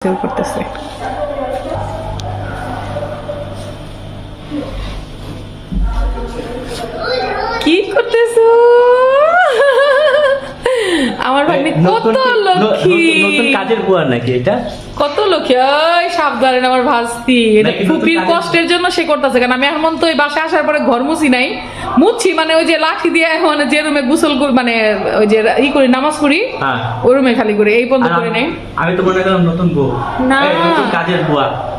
Sell করতেছে কি করতেছো আমার ভাগ্নে কত নতুন নতুন- কাজের বুয়ার নাকি এটা? কত লক্ষ্মী? ওই সাবধানে আমার ভাস্তি। এটা ফুপির কষ্টের জন্য সে করতেছে কারণ আমি এখন তো ওই বাসায় আসার পরে ঘর মুছি নাই। মুছছি মানে ওই যে লাঠি দিয়ে এখন যে রুমে গোসল করি মানে ওই যে ই করি নামাজ পড়ি হ্যাঁ। ওই রুমে খালি করি এই আর করে নেই। আমি তো মনে করলাম নতুন বউ। না। কাজের বুয়া।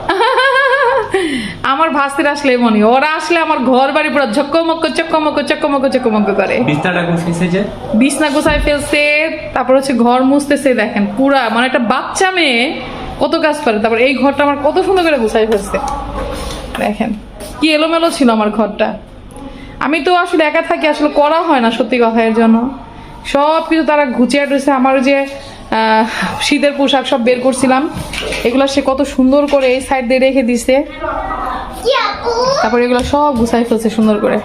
আমার ভাস্তির আসলে মনে ওরা আসলে আমার ঘর বাড়ি পুরো ঝক্কমক্ক চক্কমক্ক চক্কমক্ক চক্কমক্ক করে। বিছনাটা গুছিয়েছে যে? বিছনা গোছায় ফেলছে তারপর হচ্ছে ঘর মুছতেছে দেখেন পুরা মানে একটা বাচ্চা মেয়ে কত কাজ করে তারপর এই ঘরটা আমার কত সুন্দর করে গুছাই ফেলছে। দেখেন কি এলোমেলো ছিল আমার ঘরটা। আমি তো আসলে একা থাকি আসলে করা হয় না সত্যি কথা এর জন্য। সব কিছু তারা গুছিয়ে টুছে আমার যে শীতের পোশাক সব বের করছিলাম এগুলো সে কত সুন্দর করে এই সাইড দিয়ে রেখে দিছে তারপর এগুলো সব গুছাই ফেলছে সুন্দর করে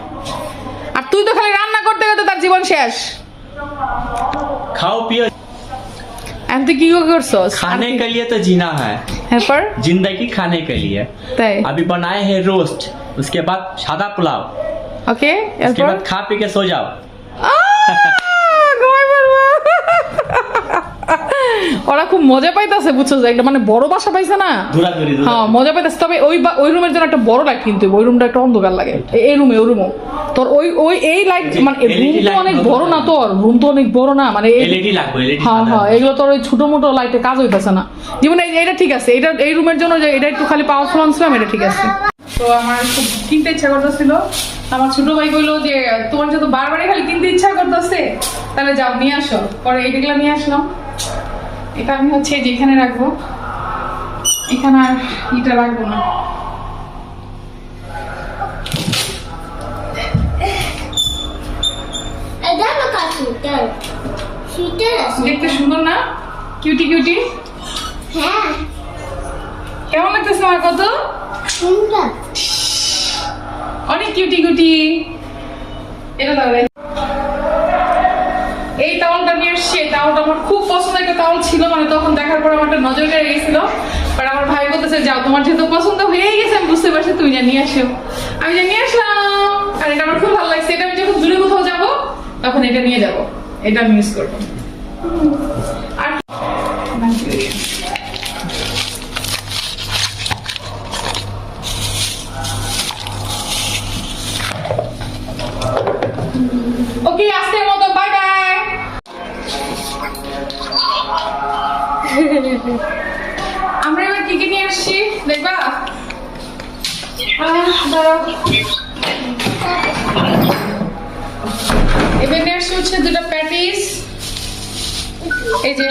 আর তুই তো খালি রান্না করতে গেলে তার জীবন শেষ खाओ पियो এখন তুই কি করছস खाने के लिए तो जीना है এরপর जिंदगी खाने के लिए তাই अभी बनाए हैं रोस्ट उसके बाद सादा पुलाव ওকে उसके এরপর बाद खा पी के सो जाओ ওরা খুব মজা পাইতেছে বুঝছ? যে একটা মানে বড় বাসা পাইছে না? হ্যাঁ মজা পাইতেছে। তবে ওই ওই রুমের জন্য একটা বড় লাইট কিন্তু ওই রুমটা একটা অন্ধকার লাগে। এই রুমে ওই রুমও তোর ওই ওই এই লাইট মানে রুম তো অনেক বড় না তোর? রুম তো অনেক বড় না মানে হ্যাঁ হ্যাঁ এগুলো তোর ওই মোটো লাইটে কাজ হইতেছে না। জীবনে এটা ঠিক আছে এটা এই রুমের জন্য যে এটা একটু খালি পাওয়ারফুল আনছিলাম এটা ঠিক আছে। তো আমার খুব কিনতে ইচ্ছা করতেছিল। আমার ছোট ভাই কইলো যে তোমার সাথে বারবারই খালি কিনতে ইচ্ছা করতেছে তাহলে যাও নিয়ে আসো। পরে এইগুলো নিয়ে আসলাম। এটা আমি হচ্ছে যেখানে রাখব। এখানে আর এটা রাখব না। দেখতে সুন্দর না? কিউটি কিউটি হ্যাঁ। কেমন লাগতেছে আমার কত? সুন্দর। অনেক কিউটি কিউটি এটা দাও নিয়ে এসছি এই আমার খুব পছন্দের একটা টাওয়াল ছিল মানে তখন দেখার পর আমার একটা নজর কেড়ে গেছিল। বাট আমার ভাই বলতেছে, যাও, তোমার যেহেতু পছন্দ হয়ে গেছে, আমি বুঝতে পারছি তুমি যা নিয়ে আসো। আমি যা নিয়ে আসলাম। আর এটা আমার খুব ভালো লাগছে। এটা আমি যখন দূরে কোথাও যাব, তখন এটা নিয়ে যাব। এটা আমি ইউজ করব। আর আমরা এবার কি কি নিয়ে আসছি? দেখবা? এবার নিয়ে আসছি হচ্ছে দুটো প্যাটিস। এই যে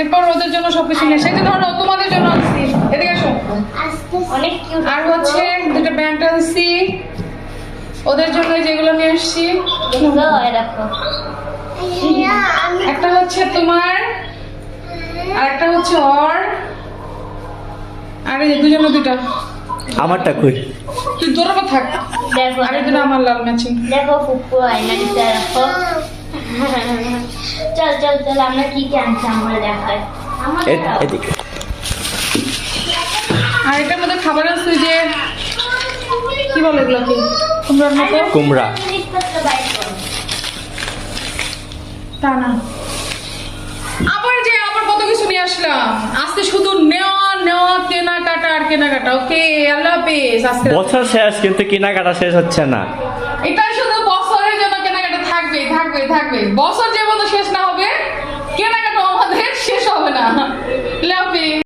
এরপর ওদের জন্য সবকিছু নিয়ে আসছি এই ধরো তোমাদের জন্য আনছি। এদিকে অনেক কিউট আর হচ্ছে দুটো ব্যান্ড আনছি ওদের জন্য যেগুলো নিয়ে আসছি একটা হচ্ছে তোমার আর একটা হচ্ছে ওর। আর এই দুজনে দুটা। আমারটা কই? তুই তোর আবার থাক। দেখো আর এই দুটো আমার লাল ম্যাচিং দেখো ফুপু আয়না দিতে রাখো। চল চল চল আমরা কি কি আনছি আমরা দেখাই। এদিকে। আর এটার মধ্যে খাবার আছে যে কি বলে এগুলো কি? কুমড়ার মতো? কুমড়া। তা না। আবার যে আবার কত কিছু নিয়ে আসলাম। আজকে শুধু নেওয়া নেওয়া কেনাকাটা আর কেনাকাটা। ওকে আল্লাহ হাফেজ আজকে বছর শেষ কিন্তু কেনাকাটা শেষ হচ্ছে না। এটা শুধু বছরের জন্য কেনাকাটা থাকবে থাকবে থাকবে। বছর যে মতো শেষ না হবে কেনাকাটা আমাদের শেষ হবে না। লাভ